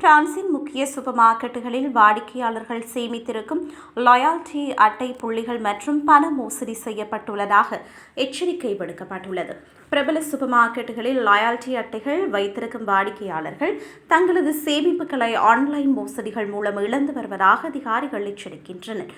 பிரான்சின் முக்கிய சூப்பர் மார்க்கெட்டுகளில் வாடிக்கையாளர்கள் சேமித்திருக்கும் லாயால்டி அட்டை புள்ளிகள் மற்றும் பண மோசடி செய்யப்பட்டுள்ளதாக எச்சரிக்கை விடுக்கப்பட்டுள்ளது பிரபல சூப்பர் மார்க்கெட்டுகளில் லாயால்டி அட்டைகள் வைத்திருக்கும் வாடிக்கையாளர்கள் தங்களது சேமிப்புகளை ஆன்லைன் மோசடிகள் மூலம் இழந்து வருவதாக அதிகாரிகள் எச்சரிக்கின்றனர்.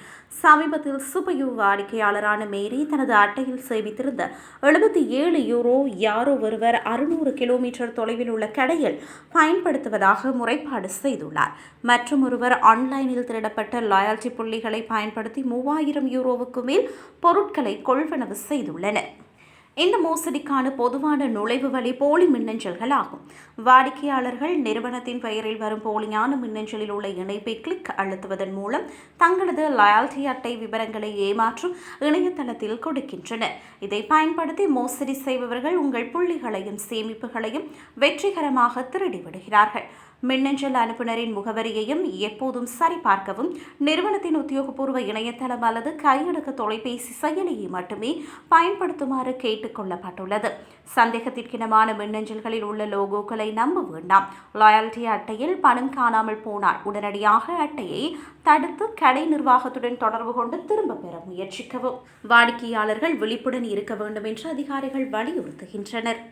சமீபத்தில் சுபயு வாடிக்கையாளரான மேரி தனது அட்டையில் சேமித்திருந்த எழுபத்தி ஏழு யூரோ யாரோ ஒருவர் அறுநூறு கிலோமீட்டர் தொலைவில் உள்ள கடையில் பயன்படுத்துவதாக முறைப்பாடு செய்துள்ளார் மற்றும் ஒருவர் ஆன்லைனில் திருடப்பட்ட லாயால்டி புள்ளிகளை பயன்படுத்தி மூவாயிரம் யூரோவுக்கு மேல் பொருட்களை கொள்வனவு செய்துள்ளனர். இந்த மோசடிக்கான பொதுவான நுழைவு வழி போலி மின்னஞ்சல்கள் ஆகும் வாடிக்கையாளர்கள் நிறுவனத்தின் பெயரில் வரும் போலியான மின்னஞ்சலில் உள்ள இணைப்பை கிளிக் அழுத்துவதன் மூலம் தங்களது லாயல்டி அட்டை விவரங்களை ஏமாற்றும் இணையதளத்தில் கொடுக்கின்றனர். இதை பயன்படுத்தி மோசடி செய்பவர்கள் உங்கள் புள்ளிகளையும் சேமிப்புகளையும் வெற்றிகரமாக திருடிவிடுகிறார்கள் மின்னஞ்சல் அனுப்புநரின் முகவரியையும் எப்போதும் சரிபார்க்கவும் நிறுவனத்தின் உத்தியோகபூர்வ இணையதளம் அல்லது கையடக்க தொலைபேசி செயலியை மட்டுமே பயன்படுத்துமாறு கேட்டு கேட்டுக்கொள்ளப்பட்டுள்ளது. சந்தேகத்திற்கினமான மின்னஞ்சல்களில் உள்ள லோகோக்களை நம்ப வேண்டாம். லாயல்டி அட்டையில் பணம் காணாமல் போனால் உடனடியாக அட்டையை தடுத்து கடை நிர்வாகத்துடன் தொடர்பு கொண்டு திரும்ப பெற முயற்சிக்கவும். வாடிக்கையாளர்கள் விழிப்புடன் இருக்க வேண்டும் என்று அதிகாரிகள் வலியுறுத்துகின்றனர்.